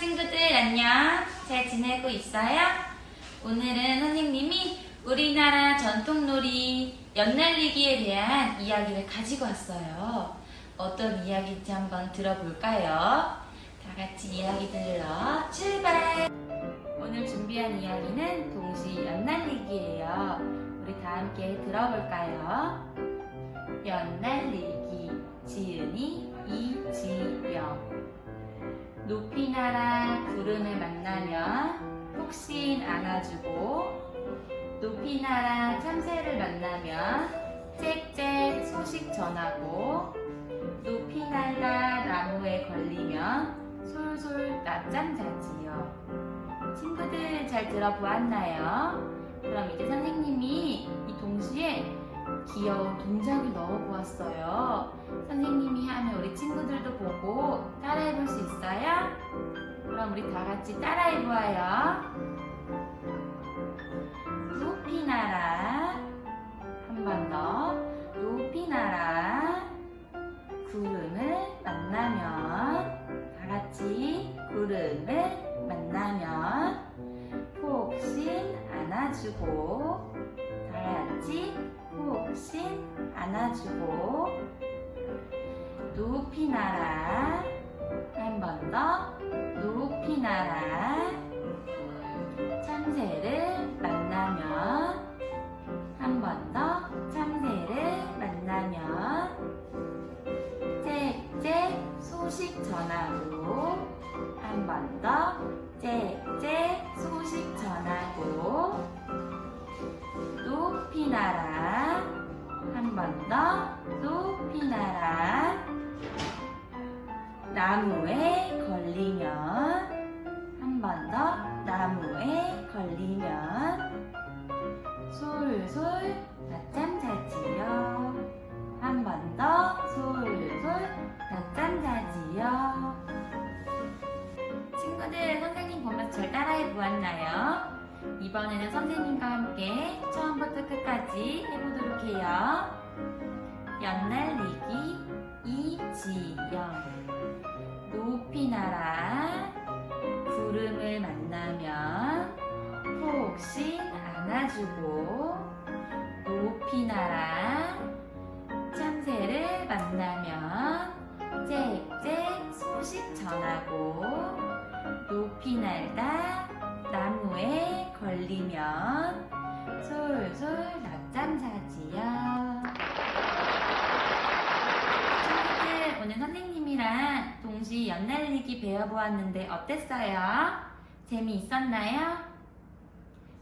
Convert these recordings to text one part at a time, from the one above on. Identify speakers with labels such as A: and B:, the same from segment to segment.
A: 친구들 안녕. 잘 지내고 있어요? 오늘은 선생님이 우리나라 전통놀이 연날리기에 대한 이야기를 가지고 왔어요. 어떤 이야기인지 한번 들어볼까요? 다 같이 이야기 들으러 출발! 오늘 준비한 이야기는 동시 연날리기예요. 우리 다 함께 들어볼까요? 연날리기 지은이 이지영 높이 날아 구름을 만나면 폭신 안아주고 높이 날아 참새를 만나면 짹짹 소식 전하고 높이 날다 나무에 걸리면 솔솔 낮잠 자지요. 친구들 잘 들어보았나요? 그럼 이제 선생님이 이 동시에 귀여운 동작을 넣어 보았어요. 선생님이 하면 우리 친구들도 보고 따라해 볼 수 있어요? 그럼 우리 다 같이 따라해 보아요. 높이 날아 한 번 더 높이 날아 구름을 만나면 다 같이 구름을 만나면 폭신 안아주고 다 같이 폭신 안아주고 높이 날아. 한 번 더. 높이 날아. 참새를 만나면. 한 번 더. 참새를 만나면. 짹짹 소식 전하고. 한 번 더. 짹짹 소식 전하고. 높이 날아 나무에 걸리면 한 번 더 나무에 걸리면 솔솔 낮잠 자지요 한 번 더 솔솔 낮잠 자지요 친구들 선생님 보면서 잘 따라해 보았나요? 이번에는 선생님과 함께 처음부터 끝까지 해보도록 해요. 연날리기 이지영 날아 구름을 만나면 혹시 안아주고 높이 날아 참새를 만나면 짹짹 소식 전하고 높이 날다 나무에 걸리면 솔솔 낮잠 자지요. 친구들 오늘 선생님이랑 동시 연날리기 배워보았는데 어땠어요? 재미있었나요?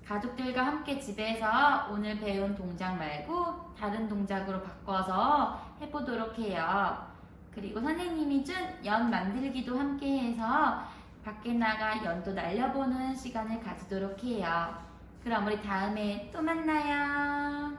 A: 가족들과 함께 집에서 오늘 배운 동작 말고 다른 동작으로 바꿔서 해보도록 해요. 그리고 선생님이 준 연 만들기도 함께 해서 밖에 나가 연도 날려보는 시간을 가지도록 해요. 그럼 우리 다음에 또 만나요.